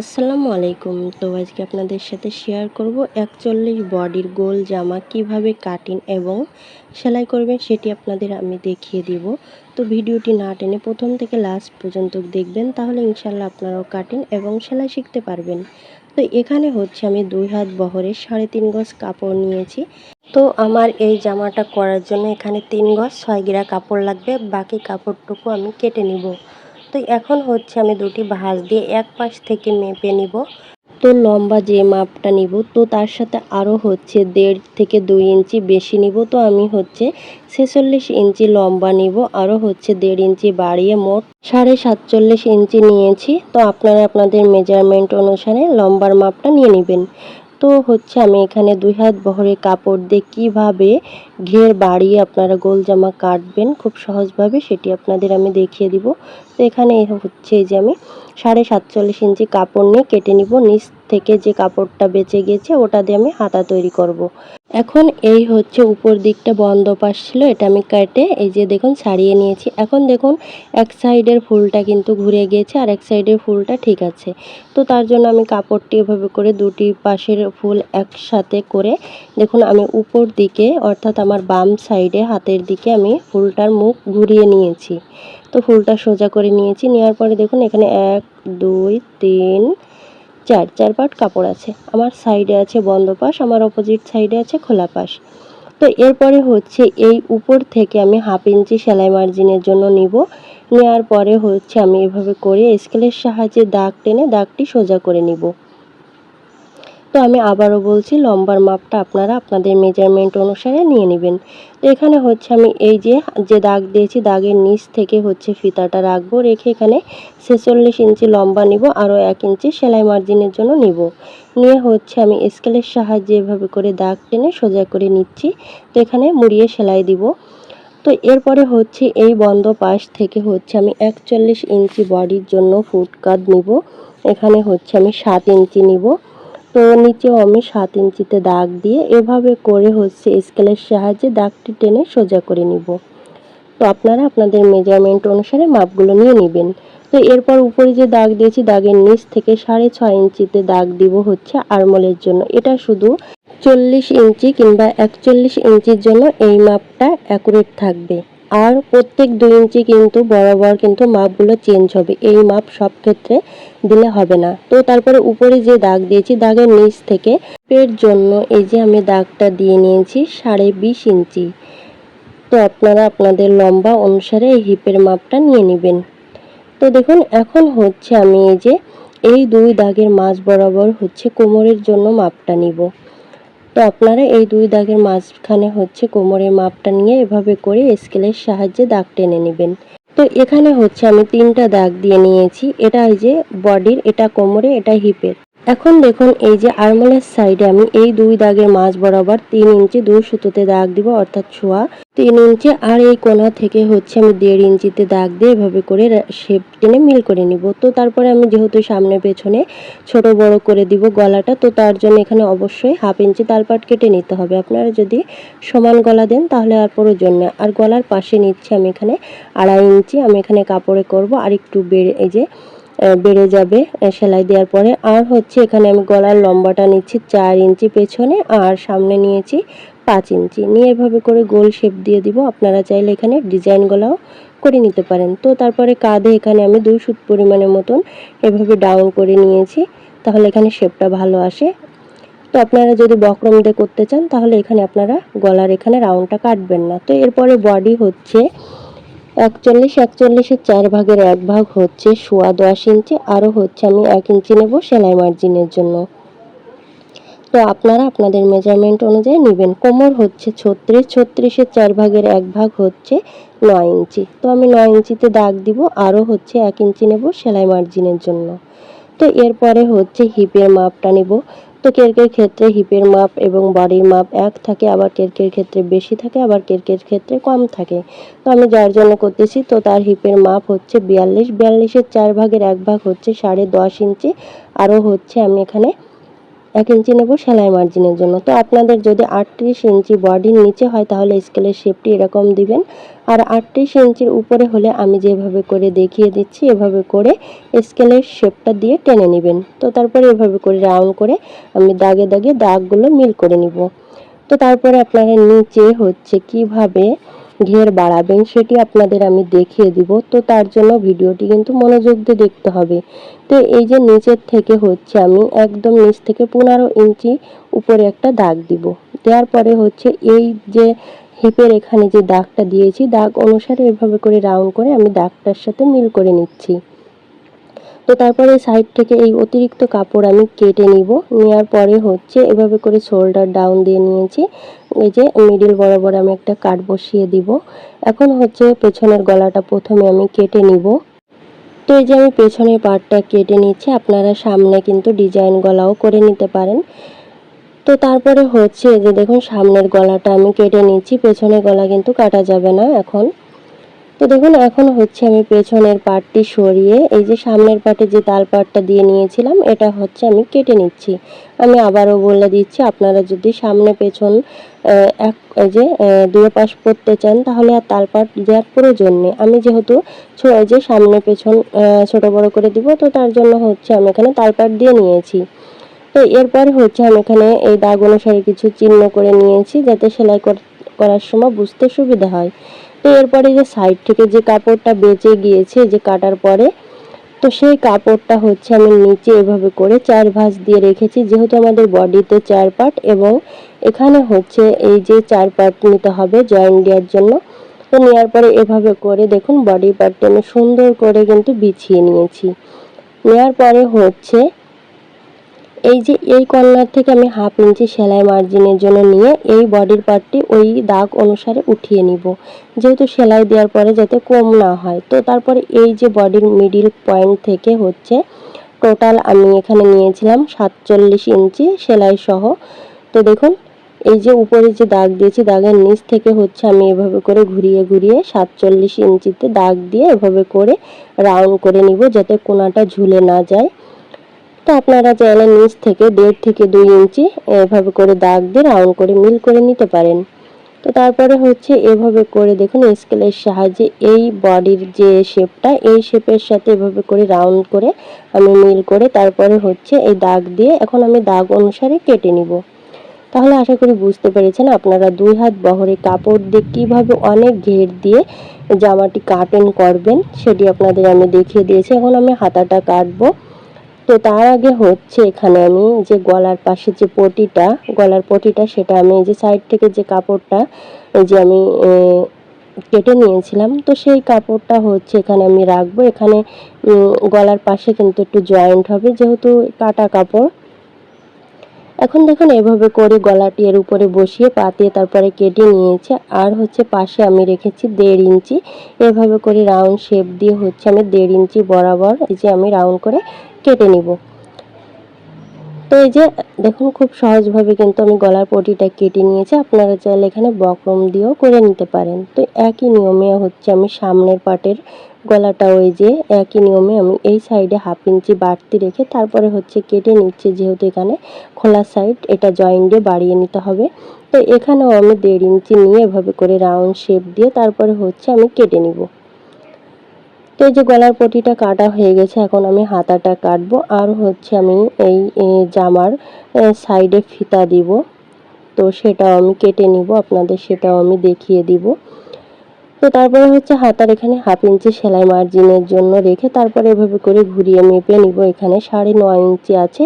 আসসালামু আলাইকুম। তো আজকে আপনাদের সাথে শেয়ার করব একচল্লিশ বডির গোল জামা কীভাবে কাটিং এবং সেলাই করবেন সেটি আপনাদের আমি দেখিয়ে দিব। তো ভিডিওটি না টেনে প্রথম থেকে লাস্ট পর্যন্ত দেখবেন, তাহলে ইনশাল্লাহ আপনারাও কাটিং এবং সেলাই শিখতে পারবেন। তো এখানে হচ্ছে আমি দুই হাত বহরে সাড়ে তিন গজ কাপড় নিয়েছি। তো আমার এই জামাটা করার জন্য এখানে তিন গজ ছয় গিরা কাপড় লাগবে, বাকি কাপড়টুকু আমি কেটে নিব। তো এখন হচ্ছে আমি দুটি ভাঁজ দিয়ে এক পাশ থেকে মেপে নিব। তো লম্বা যে মাপটা নিব, তো তার সাথে আরও হচ্ছে দেড় থেকে দুই ইঞ্চি বেশি নিব। তো আমি হচ্ছে ছেচল্লিশ ইঞ্চি লম্বা নিব আরও হচ্ছে দেড় ইঞ্চি বাড়িয়ে মোট সাড়ে সাতচল্লিশ ইঞ্চি নিয়েছি। তো আপনারা আপনাদের মেজারমেন্ট অনুসারে লম্বার মাপটা নিয়ে নেবেন। তো হচ্ছে আমি এখানে দুই হাত বহরে কাপড় দিয়ে কীভাবে ঘের বাড়িয়ে আপনারা গোল জামা কাটবেন, খুব সহজভাবে সেটি আপনাদের আমি দেখিয়ে দিব। তো এখানে হচ্ছে যে আমি সাড়ে সাতচল্লিশ ইঞ্চি কাপড় নিয়ে কেটে নিব। নিচ থেকে যে কাপড়টা বেঁচে গেছে ওটা দিয়ে আমি হাতা তৈরি করব। এখন এই হচ্ছে উপর দিকটা বন্ধ পাশ ছিল, এটা আমি কেটে এই যে দেখুন ছাড়িয়ে নিয়েছি। এখন দেখুন এক সাইডের ফুলটা কিন্তু ঘুরে গিয়েছে আর এক সাইডের ফুলটা ঠিক আছে। তো তার জন্য আমি কাপড়টি এভাবে করে দুটি পাশের ফুল একসাথে করে, দেখুন আমি উপর দিকে অর্থাৎ আমার বাম সাইডে হাতের দিকে আমি ফুলটার মুখ ঘুরিয়ে নিয়েছি। তো ফুলটা সোজা করে নিয়েছি। নেওয়ার পরে দেখুন, এখানে এক, দুই, তিন, চার চার পাট কাপড় আছে। আমার সাইডে আছে বন্ধ পাশ আমার অপোজিট সাইডে আছে খোলা পাশ তো এরপরে হচ্ছে এই উপর থেকে আমি হাফ ইঞ্চি সেলাই মার্জিনের জন্য নিব। নেওয়ার পরে হচ্ছে আমি এভাবে করে স্কেলের সাহায্যে দাগ টেনে দাগটি সোজা করে নিব। তো আমি আবারও বলছি, লম্বার মাপটা আপনারা আপনাদের মেজারমেন্ট অনুসারে নিয়ে নেবেন। তো এখানে হচ্ছে আমি এই যে যে দাগ দিয়েছি, দাগের নিচ থেকে হচ্ছে ফিতাটা রাখব, রেখে এখানে ছেচল্লিশ ইঞ্চি লম্বা নিব, আরও এক ইঞ্চি সেলাই মার্জিনের জন্য নিব। নিয়ে হচ্ছে আমি স্কেলের সাহায্যে এভাবে করে দাগ টেনে সোজা করে নিচ্ছি, তো এখানে মুড়িয়ে সেলাই দিব। তো এরপরে হচ্ছে এই বন্ধ পাশ থেকে হচ্ছে আমি একচল্লিশ ইঞ্চি বডির জন্য ফুট কাট নিব, এখানে হচ্ছে আমি সাত ইঞ্চি নিব। তো নিচেও আমি সাত ইঞ্চিতে দাগ দিয়ে এভাবে করে হচ্ছে স্কেলের সাহায্যে দাগটি টেনে সোজা করে নিব। তো আপনারা আপনাদের মেজারমেন্ট অনুসারে মাপগুলো নিয়ে নেবেন। তো এরপর উপরে যে দাগ দিয়েছি, দাগের নিচ থেকে সাড়ে ছয় ইঞ্চিতে দাগ দিব হচ্ছে আরমলের জন্য। এটা শুধু চল্লিশ ইঞ্চি কিংবা একচল্লিশ ইঞ্চির জন্য এই মাপটা অ্যাকুরেট থাকবে। আর প্রত্যেক দুই ইঞ্চি কিন্তু বরাবর কিন্তু মাপগুলো চেঞ্জ হবে। এই মাপ সব ক্ষেত্রে দিলে হবে না। তো তারপরে উপরে যে দাগ দিয়েছি, দাগের নিচ থেকে পের জন্য এই যে আমি দাগটা দিয়ে নিয়েছি সাড়ে বিশ ইঞ্চি। তো আপনারা আপনাদের লম্বা অনুসারে এই হিপের মাপটা নিয়ে নেবেন। তো দেখুন, এখন হচ্ছে আমি এই যে এই দুই দাগের মাঝ বরাবর হচ্ছে কোমরের জন্য মাপটা নিব। তো আপনারা এই দুই দাগের মাঝখানে হচ্ছে কোমরের মাপটা নিয়ে এভাবে করে স্কেলের সাহায্যে দাগ টেনে নেবেন। তো এখানে হচ্ছে আমি তিনটা দাগ দিয়ে নিয়েছি। এটা এই যে বডির, এটা কোমরে, এটা হিপের। এখন দেখুন, এই যে আরমোলের সাইডে আমি এই দুই দাগের মাঝ বরাবর তিন ইঞ্চি দুই সুতোতে দাগ দিব, অর্থাৎ ছোঁয়া। তিন ইঞ্চি আর এই কোনা থেকে হচ্ছে আমি দেড় ইঞ্চিতে দাগ দিয়ে এভাবে করে শেপ টেনে মিল করে নিব। তো তারপরে আমি যেহেতু সামনে পেছনে ছোট বড় করে দিব গলাটা, তো তার জন্য এখানে অবশ্যই হাফ ইঞ্চি তালপাট কেটে নিতে হবে। আপনারা যদি সমান গলা দেন তাহলে আর প্রয়োজন না আর গলার পাশে নিচ্ছে আমি এখানে আড়াই ইঞ্চি, আমি এখানে কাপড়ে করব। আর একটু বেড়ে এই যে বেড়ে যাবে সেলাই দেওয়ার পরে। আর হচ্ছে এখানে আমি গলার লম্বাটা নিচ্ছি চার ইঞ্চি পেছনে, আর সামনে নিয়েছি পাঁচ ইঞ্চি। নিয়ে এভাবে করে গোল শেপ দিয়ে দিব। আপনারা চাইলে এখানে ডিজাইনগুলোও করে নিতে পারেন। তো তারপরে কাঁধে এখানে আমি দুই সুত পরিমাণের মতন এভাবে ডাউন করে নিয়েছি, তাহলে এখানে শেপটা ভালো আসে। তো আপনারা যদি বক্রম দিয়ে করতে চান, তাহলে এখানে আপনারা গলার এখানে রাউন্ডটা কাটবেন না। তো এরপরে বডি হচ্ছে একচল্লিশ একচল্লিশের চার ভাগের এক ভাগ হচ্ছে সোয়া দশ ইঞ্চি, আরও হচ্ছে আমি এক ইঞ্চি নেব সেলাই মার্জিনের জন্য। তো আপনারা আপনাদের মেজারমেন্ট অনুযায়ী নেবেন। কোমর হচ্ছে ছত্রিশ ছত্রিশের চার ভাগের এক ভাগ হচ্ছে নয় ইঞ্চি। তো আমি নয় ইঞ্চিতে দাগ দিব, আরও হচ্ছে এক ইঞ্চি নেব সেলাই মার্জিনের জন্য। তো এরপরে হচ্ছে হিপের মাপটা নেব। তো কেরকের ক্ষেত্রে হিপের মাপ এবং বডির মাপ এক থাকে, আবার কেরকের ক্ষেত্রে বেশি থাকে, আবার কেরকের ক্ষেত্রে কম থাকে। তো আমি যার জন্য করতেছি, তো তার হিপের মাপ হচ্ছে বিয়াল্লিশ। বিয়াল্লিশের চার ভাগের এক ভাগ হচ্ছে সাড়ে দশ ইঞ্চি। আরও হচ্ছে আমি এখানে এক ইঞ্চি নেব সেলাই মার্জিনের জন্য। তো আপনাদের যদি আটত্রিশ ইঞ্চি বডির নিচে হয় তাহলে স্কেলের শেপটি এরকম দিবেন। আর আটত্রিশ ইঞ্চির উপরে হলে আমি যেভাবে করে দেখিয়ে দিচ্ছি, এভাবে করে স্কেলের শেপটা দিয়ে টেনে নেবেন। তো তারপরে এভাবে করে রাউন্ড করে আমি দাগে দাগে দাগগুলো মিল করে নিব। তো তারপরে আপনারা নিচে হচ্ছে কীভাবে ঘের বাড়াবেন, সেটি আপনাদের আমি দেখিয়ে দিব। তো তার জন্য ভিডিওটি কিন্তু মনোযোগ দিয়ে দেখতে হবে। তো এই যে নিচের থেকে হচ্ছে আমি একদম নিচ থেকে পনেরো ইঞ্চি উপরে একটা দাগ দিব। দেওয়ার পরে হচ্ছে এই যে হিপের এখানে যে দাগটা দিয়েছি, দাগ অনুসারে এভাবে করে রাউন্ড করে আমি দাগটার সাথে মিল করে নিচ্ছি। তো তারপরে সাইড থেকে এই অতিরিক্ত কাপড় আমি কেটে নিব। নেওয়ার পরে হচ্ছে এভাবে করে শোল্ডার ডাউন দিয়ে নিয়েছি। এই যে মিডিল বরাবর আমি একটা কাট বসিয়ে দিব। এখন হচ্ছে পেছনের গলাটা প্রথমে আমি কেটে নিব। তো এই যে আমি পেছনের পার্টটা কেটে নিচ্ছি, আপনারা সামনে কিন্তু ডিজাইন গলাও করে নিতে পারেন। তো তারপরে হচ্ছে যে দেখুন, সামনের গলাটা আমি কেটে নিচ্ছি, পেছনের গলা কিন্তু কাটা যাবে না এখন। তো দেখুন, এখন হচ্ছে আমি পেছনের পাটটি সরিয়ে, এই যে সামনের পাটে যে তাল পাটটা দিয়ে নিয়েছিলাম, এটা হচ্ছে আমি কেটে নিচ্ছি। আমি আবারও বলে দিচ্ছি, আপনারা যদি সামনে পেছন এক যে দুই পাশ পরতে চান, তাহলে আর তাল পাট দেওয়ার প্রয়োজন নেই। আমি যেহেতু যে সামনে পেছন ছোট বড় করে দিব, তো তার জন্য হচ্ছে আমি এখানে তাল পাট দিয়ে নিয়েছি। তো এরপর হচ্ছে আমি এখানে এই দাগ অনুসারে কিছু চিহ্ন করে নিয়েছি, যাতে সেলাই করার সময় বুঝতে সুবিধা হয়। তো এরপরে যে সাইড থেকে যে কাপড়টা বেঁচে গিয়েছে, যে কাটার পরে, তো সেই কাপড়টা হচ্ছে আমি নিচে এভাবে করে চার ভাঁজ দিয়ে রেখেছি, যেহেতু আমাদের বডিতে চার পার্ট এবং এখানে হচ্ছে এই যে চার পার্ট নিতে হবে জয়েন্ট দেওয়ার জন্য, তো নেওয়ার পরে এভাবে করে দেখুন বডি পার্টটা আমি সুন্দর করে কিন্তু বিছিয়ে নিয়েছি। নেওয়ার পরে হচ্ছে এই যে এই কর্নার থেকে আমি হাফ ইঞ্চি সেলাই মার্জিনের জন্য নিয়ে এই বডির পার্টটি ওই দাগ অনুসারে উঠিয়ে নিব। যেহেতু সেলাই দেওয়ার পরে যাতে কম না হয়। তো তারপরে এই যে বডির মিডিল পয়েন্ট থেকে হচ্ছে টোটাল আমি এখানে নিয়েছিলাম সাতচল্লিশ ইঞ্চি সেলাই সহ। তো দেখুন, এই যে উপরে যে দাগ দিয়েছি, দাগের নিচ থেকে হচ্ছে আমি এভাবে করে ঘুরিয়ে ঘুরিয়ে সাতচল্লিশ ইঞ্চিতে দাগ দিয়ে এভাবে করে রাউন্ড করে নিব যাতে কোনাটা ঝুলে না যায়। তো আপনারা চাইলে নিচ থেকে দেড় থেকে দুই ইঞ্চি এভাবে করে দাগ দিয়ে রাউন্ড করে মিল করে নিতে পারেন। তো তারপরে হচ্ছে এভাবে করে দেখুন, স্কেলের সাহায্যে এই বডির যে শেপটা এই শেপের সাথে এভাবে করে রাউন্ড করে আমি মিল করে তারপরে হচ্ছে এই দাগ দিয়ে এখন আমি দাগ অনুসারে কেটে নিব। তাহলে আশা করি বুঝতে পেরেছেন আপনারা দুই হাত বহরে কাপড় দিয়ে কীভাবে অনেক ঘের দিয়ে জামাটি কাটিং করবেন, সেটি আপনাদের আমি দেখিয়ে দিয়েছি। এখন আমি হাতাটা কাটবো। তো তার আগে হচ্ছে এখানে আমি যে গলার পাশে যে পটিটা, গলার পটিটা সেটা আমি যে সাইড থেকে যে কাপড়টা যে আমি কেটে নিয়েছিলাম। তো সেই কাপড়টা হচ্ছে এখানে আমি রাখব। এখানে গলার পাশে কিন্তু একটু জয়েন্ট হবে যেহেতু কাটা কাপড়। এখন দেখুন এভাবে করে গলাটি এর উপরে বসিয়ে পাতিয়ে তারপরে কেটে নিয়েছে। আর হচ্ছে পাশে আমি রেখেছি দেড় ইঞ্চি। এভাবে করে রাউন্ড শেপ দিয়ে হচ্ছে আমি দেড় ইঞ্চি বরাবর, এই যে আমি রাউন্ড করে কেটে নিব। তো এই যে, দেখুন, খুব সহজভাবে কিন্তু আমি গলার পটিটা কেটে নিয়েছি। আপনারা চাইলে এখানে বক্রম দিয়েও করে নিতে পারেন। তো একই নিয়মে হচ্ছে আমি সামনের পাটের গলাটা ওই যে, একই নিয়মে আমি এই সাইডে হাফ ইঞ্চি বাড়তি রেখে তারপরে হচ্ছে কেটে নিচ্ছি। যেহেতু এখানে খোলা সাইড, এটা জয়েন্ট বাড়িয়ে নিতে হবে। তো এখানেও আমি দেড় ইঞ্চি নিয়ে এভাবে করে রাউন্ড শেপ দিয়ে তারপরে হচ্ছে আমি কেটে নিব। তো এই যে গলার পটিটা কাটা হয়ে গেছে, এখন আমি হাতাটা কাটবো। আর হচ্ছে আমি এই জামার সাইডে ফিতা দিব। তো সেটাও আমি কেটে নিব, আপনাদের সেটাও আমি দেখিয়ে দিব। তো তারপরে হচ্ছে হাতার এখানে হাফ ইঞ্চি সেলাই মার্জিনের জন্য রেখে তারপরে এভাবে করে ঘুরিয়ে মেপে নিব। এখানে সাড়ে নয় ইঞ্চি আছে।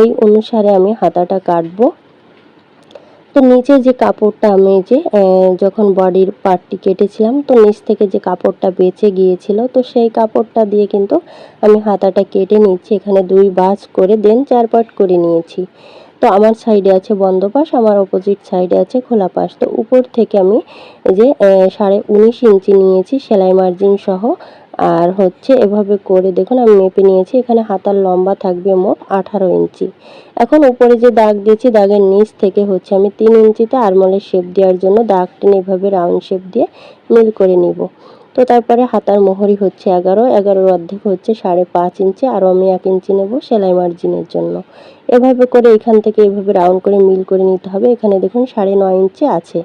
এই অনুসারে আমি হাতাটা কাটবো। তো নিচে যে কাপড়টা আমি যে যখন বডির পার্টটি কেটেছিলাম, তো নিচ থেকে যে কাপড়টা বেঁচে গিয়েছিল, তো সেই কাপড়টা দিয়ে কিন্তু আমি হাতাটা কেটে নিচ্ছি। এখানে দুই বাজ করে দেন চার পাট করে নিয়েছি। তো আমার সাইডে আছে বন্ধ পাশ আমার অপোজিট সাইডে আছে খোলা পাশ তো উপর থেকে আমি যে সাড়ে উনিশ ইঞ্চি নিয়েছি সেলাই মার্জিন সহ। আর হচ্ছে এভাবে করে দেখুন, আমি মেপে নিয়েছি, এখানে হাতার লম্বা থাকবে মোট আঠারো ইঞ্চি। এখন উপরে যে দাগ দিয়েছি, দাগের নিচ থেকে হচ্ছে আমি তিন ইঞ্চিতে আরমলের শেপ দেওয়ার জন্য দাগ এভাবে রাউন্ড শেপ দিয়ে মিল করে নিব। তো তারপরে হাতার মোহরি হচ্ছে এগারো। এগারোর অর্ধেক হচ্ছে সাড়ে পাঁচ ইঞ্চি, আরও আমি এক ইঞ্চি নেব সেলাই মার্জিনের জন্য। এভাবে করে এখান থেকে এভাবে রাউন্ড করে মিল করে নিতে হবে। এখানে দেখুন সাড়ে নয় ইঞ্চি আছে।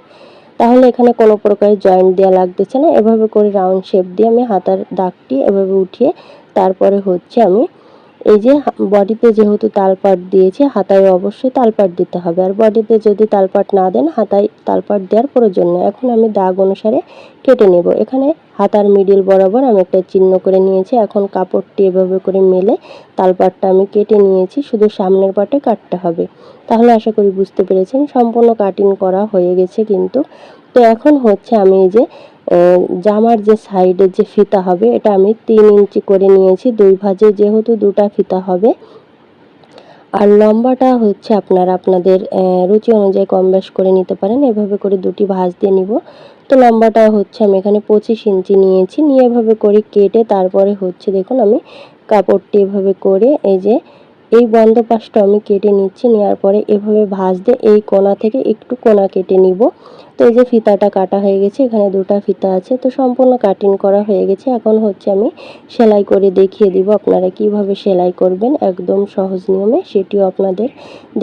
তাহলে এখানে কোনো প্রকার জয়েন্ট দেওয়া লাগতেছে না। এভাবে করে রাউন্ড শেপ দিয়ে আমি হাতার দাগটি এভাবে উঠিয়ে তারপরে হচ্ছে আমি এই যে বডিতে যেহেতু তালপাট দিয়েছি, হাতায় অবশ্যই তালপাট দিতে হবে। আর বডিতে যদি তালপাট না দেন, হাতায় তালপাট দেওয়ার প্রয়োজন নেই। এখন আমি দাগ অনুসারে কেটে নেব। এখানে হাতার মিডিল বরাবর আমি একটা চিহ্ন করে নিয়েছি। এখন কাপড়টি এভাবে করে মেলে তালপাটটা আমি কেটে নিয়েছি। শুধু সামনের পাটে কাটতে হবে। তাহলে আশা করি বুঝতে পেরেছেন, সম্পূর্ণ কাটিং করা হয়ে গেছে কিন্তু। তো এখন হচ্ছে আমি এই যে জামার যে সাইডের যে ফিতা হবে, এটা আমি তিন ইঞ্চি করে নিয়েছি। দুই ভাজে যেহেতু দুটা ফিতা হবে। আর লম্বাটা হচ্ছে আপনারা আপনাদের রুচি অনুযায়ী কম বেশ করে নিতে পারেন। এভাবে করে দুটি ভাঁজ দিয়ে নিব। তো লম্বাটা হচ্ছে আমি এখানে পঁচিশ ইঞ্চি নিয়েছি। নিয়ে এভাবে করে কেটে তারপরে হচ্ছে দেখুন আমি কাপড়টি এভাবে করে এই যে এই বন্ধ পাশটা আমি কেটে নিচ্ছি। নেওয়ার পরে এভাবে ভাঁজ দিয়ে এই কোনা থেকে একটু কোনা কেটে নিব। তো এই যে ফিতাটা কাটা হয়ে গেছে, এখানে দুটা ফিতা আছে, তো সম্পূর্ণ কাটিং করা হয়ে গেছে। এখন হচ্ছে আমি সেলাই করে দেখিয়ে দিব আপনারা কীভাবে সেলাই করবেন, একদম সহজ নিয়মে সেটিও আপনাদের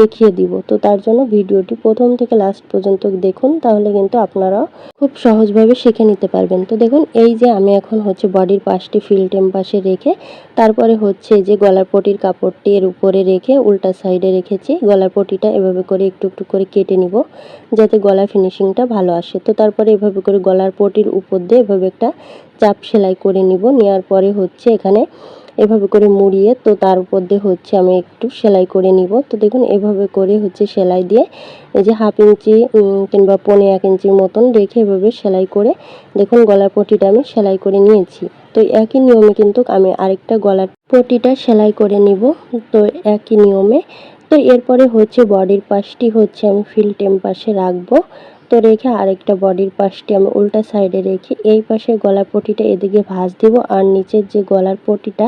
দেখিয়ে দিব। তো তার জন্য ভিডিওটি প্রথম থেকে লাস্ট পর্যন্ত দেখুন, তাহলে কিন্তু আপনারাও খুব সহজভাবে শিখে নিতে পারবেন। তো দেখুন, এই যে আমি এখন হচ্ছে বডির পাশটি ফিল্টেম পাশে রেখে, তারপরে হচ্ছে যে গলার পটির কাপড়টি এর উপরে রেখে উল্টা সাইডে রেখেছি। গলার পটিটা এভাবে করে একটু একটু করে কেটে নিব, যাতে গলার ফিনিশিংটা ভালো আসে। তো তারপরে এভাবে করে গলার পটির উপর দিয়ে এভাবে একটা চাপ সেলাই করে নিব। নেওয়ার পরে হচ্ছে এখানে এভাবে করে মুড়িয়ে, তো তার উপর দিয়ে হচ্ছে আমি একটু সেলাই করে নিব। তো দেখুন, এভাবে করে হচ্ছে সেলাই দিয়ে এই যে হাফ ইঞ্চি কিংবা পনেরো এক ইঞ্চির মতন রেখে এভাবে সেলাই করে দেখুন গলার পটিটা আমি সেলাই করে নিয়েছি। তো একই নিয়মে কিন্তু আমি আরেকটা গলার পটিটা সেলাই করে নিব। তো একই নিয়মে। তো এরপরে হচ্ছে বডির পাশটি হচ্ছে আমি ফিল টেম পাশে রাখব। তো রেখে আরেকটা বডির পাশটি আমি উল্টা সাইডে রেখে এই পাশে গলার পটিটা এদিকে ভাঁজ দিব আর নিচের যে গলার পটিটা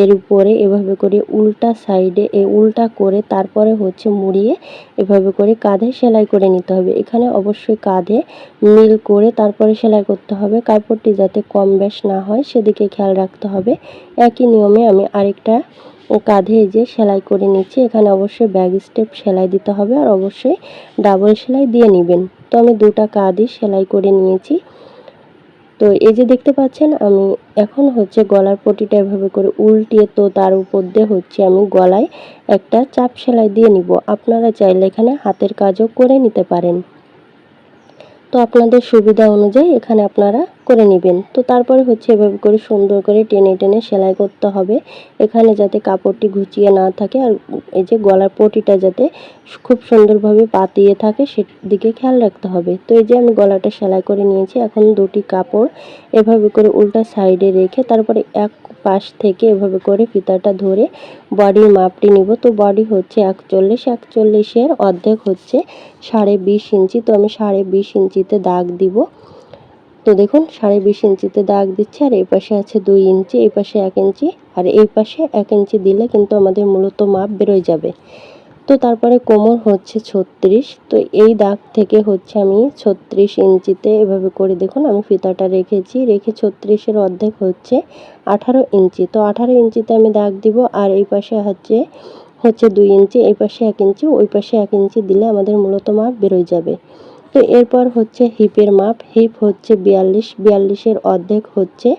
এর উপরে এভাবে করে উল্টা সাইডে এ উল্টা করে তারপরে হচ্ছে মুড়িয়ে এভাবে করে কাঁধে সেলাই করে নিতে হবে। এখানে অবশ্যই কাঁধে মিল করে তারপরে সেলাই করতে হবে। কাপড়টি যাতে কম বেশ না হয় সেদিকে খেয়াল রাখতে হবে। একই নিয়মে আমি আরেকটা কাঁধে যে সেলাই করে নিচ্ছি, এখানে অবশ্যই ব্যাগ স্টেপ সেলাই দিতে হবে আর অবশ্যই ডাবল সেলাই দিয়ে নেবেন। তো আমি দুটা কাঁধই সেলাই করে নিয়েছি। তো এই যে দেখতে পাচ্ছেন, আমি এখন হচ্ছে গলার পটিটা এভাবে করে উল্টিয়ে তো তার উপর দিয়ে হচ্ছে আমি গলায় একটা চাপ সেলাই দিয়ে নিব। আপনারা চাইলে এখানে হাতের কাজও করে নিতে পারেন। তো আপনাদের সুবিধা অনুযায়ী এখানে আপনারা করে নেবেন। তো তারপরে হচ্ছে এভাবে করে সুন্দর করে টেনে টেনে সেলাই করতে হবে। এখানে যাতে কাপড়টি ঘুচিয়ে না থাকে আর এই যে গলার পটিটা যাতে খুব সুন্দরভাবে পাতিয়ে থাকে সেদিকে খেয়াল রাখতে হবে। তো এই যে আমি গলাটা সেলাই করে নিয়েছি, এখন দুটি কাপড় এভাবে করে উল্টা সাইডে রেখে তারপরে এক পাশ থেকে এভাবে করে ফিতাটা ধরে বডির মাপটি নিব। তো বডি হচ্ছে একচল্লিশ, একচল্লিশের অর্ধেক হচ্ছে সাড়ে বিশ ইঞ্চি। তো আমি সাড়ে বিশ ইঞ্চিতে দাগ দিব। তো দেখুন, সাড়ে বিশ ইঞ্চিতে দাগ দিচ্ছে আর এই পাশে আছে দুই ইঞ্চি, এই পাশে এক ইঞ্চি। আর এই পাশে এক ইঞ্চি দিলে কিন্তু আমাদের মূলত মাপ বেরোয় যাবে। তো তারপরে কোমর হচ্ছে ছত্রিশ। তো এই দাগ থেকে হচ্ছে আমি ছত্রিশ ইঞ্চিতে এভাবে করে দেখুন, আমি ফিতাটা রেখেছি। রেখে ছত্রিশের অর্ধেক হচ্ছে আঠারো ইঞ্চি। তো আঠারো ইঞ্চিতে আমি দাগ দিব আর এই পাশে হচ্ছে হচ্ছে দুই ইঞ্চি, এই পাশে এক ইঞ্চি, ওই পাশে এক ইঞ্চি দিলে আমাদের মূলত মাপ বেরোয় যাবে। তো এরপর হচ্ছে হিপের মাপ, হিপ হচ্ছে বিয়াল্লিশ, বিয়াল্লিশের অর্ধেক হচ্ছে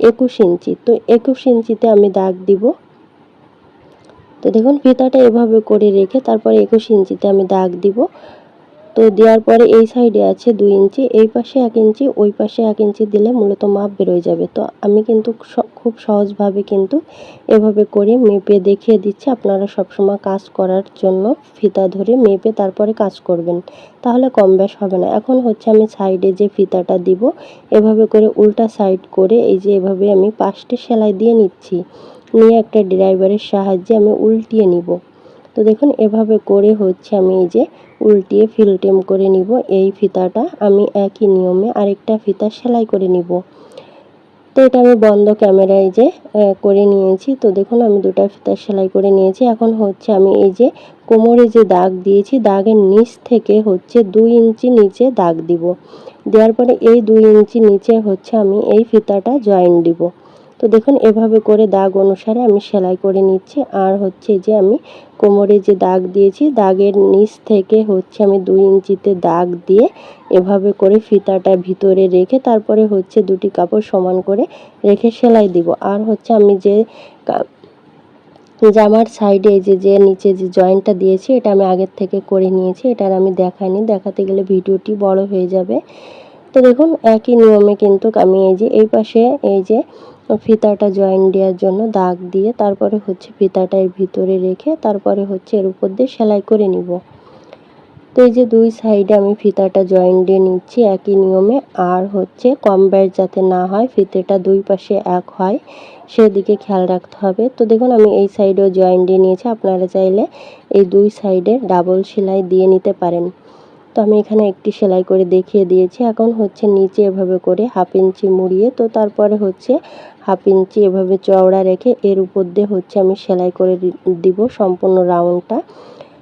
একুশ ইঞ্চি। তো একুশ ইঞ্চিতে আমি দাগ দিব তো দেখুন, ফিতাটা এভাবে করে রেখে তারপরে একুশ ইঞ্চিতে আমি দাগ দিব। তো দেওয়ার পরে এই সাইডে আছে দুই ইঞ্চি, এই পাশে এক ইঞ্চি, ওই পাশে এক ইঞ্চি দিলে মূলত মাপ বেরোয় যাবে। তো আমি কিন্তু খুব সহজভাবে কিন্তু এভাবে করে মেপে দেখিয়ে দিচ্ছি। আপনারা সবসময় কাজ করার জন্য ফিতা ধরে মেপে তারপরে কাজ করবেন, তাহলে কম বেশ হবে না। এখন হচ্ছে আমি সাইডে যে ফিতাটা দিব, এভাবে করে উল্টা সাইড করে এই যে এভাবে আমি পাঁচটি সেলাই দিয়ে নিচ্ছি। নিয়ে একটা ড্রাইভারের সাহায্যে আমি উল্টিয়ে নিব। তো দেখুন, এভাবে করে হচ্ছে আমি এই যে উল্টিয়ে ফিলটেম করে নিব। এই ফিতাটা আমি একই নিয়মে আরেকটা ফিতা সেলাই করে নিব। তো এটা আমি বন্ধ ক্যামেরায় যে করে নিয়েছি। তো দেখুন, আমি দুটা ফিতা সেলাই করে নিয়েছি। এখন হচ্ছে আমি এই যে কোমরে যে দাগ দিয়েছি, দাগের নিচ থেকে হচ্ছে দুই ইঞ্চি নিচে দাগ দিব। দেওয়ার পরে এই দুই ইঞ্চি নিচে হচ্ছে আমি এই ফিতাটা জয়েন দিব। তো দেখুন, এভাবে করে দাগ অনুসারে আমি সেলাই করে নিচ্ছি। আর হচ্ছে যে আমি কোমরে যে দাগ দিয়েছি, দাগের নিচ থেকে হচ্ছে আমি দুই ইঞ্চিতে দাগ দিয়ে এভাবে করে ফিতাটা ভিতরে রেখে তারপরে হচ্ছে দুটি কাপড় সমান করে রেখে সেলাই দিব। আর হচ্ছে আমি যে জামার সাইডে যে যে নিচে যে জয়েন্টটা দিয়েছি, এটা আমি আগের থেকে করে নিয়েছি। এটার আমি দেখাইনি, দেখাতে গেলে ভিডিওটি বড় হয়ে যাবে। তো দেখুন, একই নিয়মে কিন্তু আমি এই যে, এই পাশে এই যে ফিতাটা জয়েন দেওয়ার জন্য দাগ দিয়ে তারপরে হচ্ছে ফিতাটা এর ভিতরে রেখে তারপরে হচ্ছে এর উপর দিয়ে সেলাই করে নিব। তো এই যে দুই সাইডে আমি ফিতাটা জয়েন দিয়ে নিচ্ছি একই নিয়মে। আর হচ্ছে কম ব্যাস যাতে না হয়, ফিতেটা দুই পাশে এক হয়, সেদিকে খেয়াল রাখতে হবে। তো দেখুন, আমি এই সাইডেও জয়েন দিয়ে নিয়েছি। আপনারা চাইলে এই দুই সাইডে ডাবল সেলাই দিয়ে নিতে পারেন। তো আমি এখানে একটি সেলাই করে দেখিয়ে দিয়েছি। এখন হচ্ছে নিচে এভাবে করে হাফ ইঞ্চি মুড়িয়ে, তো তারপরে হচ্ছে হাফ ইঞ্চি এভাবে চওড়া রেখে এর উপর দিয়ে হচ্ছে আমি সেলাই করে দিব সম্পূর্ণ রাউন্ডটা।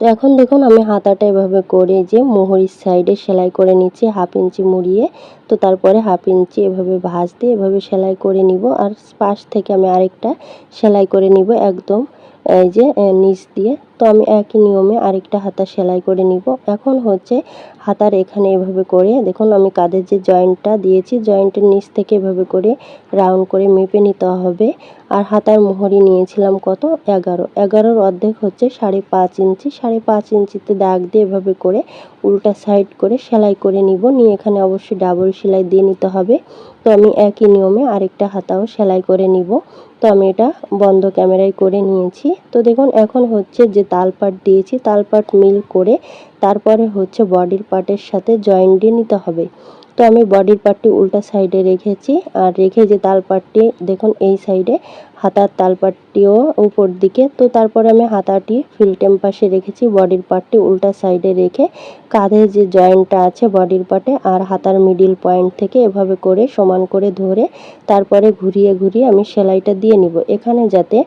তো এখন দেখুন, আমি হাতাটা এভাবে করে যে মোহরির সাইডে সেলাই করে নিচ্ছি হাফ ইঞ্চি মুড়িয়ে। তো তারপরে হাফ ইঞ্চি এভাবে ভাঁজ দিয়ে এভাবে সেলাই করে নিব। আর পাশ থেকে আমি আরেকটা সেলাই করে নিব একদম। এই যে নিচ দিয়ে। তো আমি একই নিয়মে আরেকটা হাতা সেলাই করে নিব। এখন হচ্ছে হাতার এখানে এভাবে করে, দেখুন আমি কাঁধের যে জয়েন্টটা দিয়েছি, জয়েন্টের নিচ থেকে এভাবে করে রাউন্ড করে মেপে নিতে হবে। আর হাতার মোহরি নিয়েছিলাম কত? এগারো। এগারোর অর্ধেক হচ্ছে সাড়ে পাঁচ ইঞ্চি। সাড়ে পাঁচ ইঞ্চিতে দাগ দিয়ে এভাবে করে উল্টা সাইড করে সেলাই করে নিব। নিয়ে এখানে অবশ্যই ডাবল সেলাই দিয়ে নিতে হবে। তো আমি একই নিয়মে আরেকটা হাতাও সেলাই করে নিব। তো আমি এটা বন্ধ ক্যামেরায় করে নিয়েছি। তো দেখুন, এখন হচ্ছে যে তালপাট দিয়েছি তালপাট মিল করে তারপরে হচ্ছে বডির পার্টের সাথে জয়েন্ট দিয়ে নিতে হবে। তো আমি বডির পার্টটি উল্টা সাইডে রেখেছি। আর রেখে যে তাল পাটটি, দেখুন, এই সাইডে হাতার তাল পাটটিও উপর দিকে। তো তারপরে আমি হাতাটি ফিল্টেম পাশে রেখেছি বডির পার্টটি উল্টা সাইডে রেখে। কাঁধে যে জয়েন্টটা আছে বডির পার্টে আর হাতার মিডিল পয়েন্ট থেকে এভাবে করে সমান করে ধরে তারপরে ঘুরিয়ে ঘুরিয়ে আমি সেলাইটা দিয়ে নিব। এখানে যাতে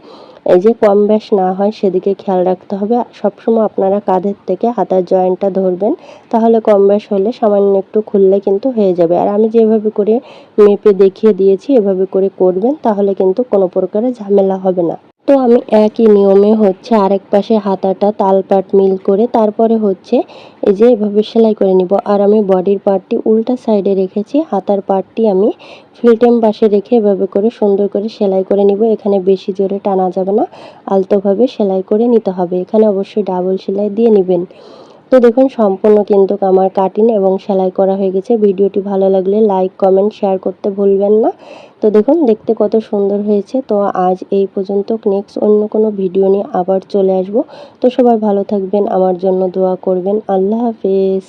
এই যে কম ব্যাস না হয় সেদিকে খেয়াল রাখতে হবে। সবসময় আপনারা কাঁধের থেকে হাতার জয়েন্টটা ধরবেন, তাহলে কম ব্যাস হলে সামান্য একটু খুললে কিন্তু হয়ে যাবে। আর আমি যেভাবে করে মেপে দেখিয়ে দিয়েছি, এভাবে করে করবেন, তাহলে কিন্তু কোনো প্রকারে ঝামেলা হবে না। তো আমি একই নিয়মে হচ্ছে আরেক পাশে হাতাটা তালপাট মিল করে তারপরে হচ্ছে এই যে এভাবে সেলাই করে নিব। আর আমি বডির পার্টটি উল্টা সাইডে রেখেছি, হাতার পার্টটি আমি ফিল্টেম পাশে রেখে এভাবে করে সুন্দর করে সেলাই করে নিব। এখানে বেশি জোরে টানা যাবে না, আলতোভাবে সেলাই করে নিতে হবে। এখানে অবশ্যই ডাবল সেলাই দিয়ে নেবেন। তো দেখুন, সম্পূর্ণ কিন্তু আমার কাটিং এবং সেলাই করা হয়ে গেছে। ভিডিওটি ভালো লাগলে লাইক, কমেন্ট, শেয়ার করতে ভুলবেন না। তো দেখুন, দেখতে কত সুন্দর হয়েছে। তো আজ এই পর্যন্ত নেক্সট অন্য কোনো ভিডিও নিয়ে আবার চলে আসব। তো সবাই ভালো থাকবেন, আমার জন্য দোয়া করবেন। আল্লাহ হাফেজ।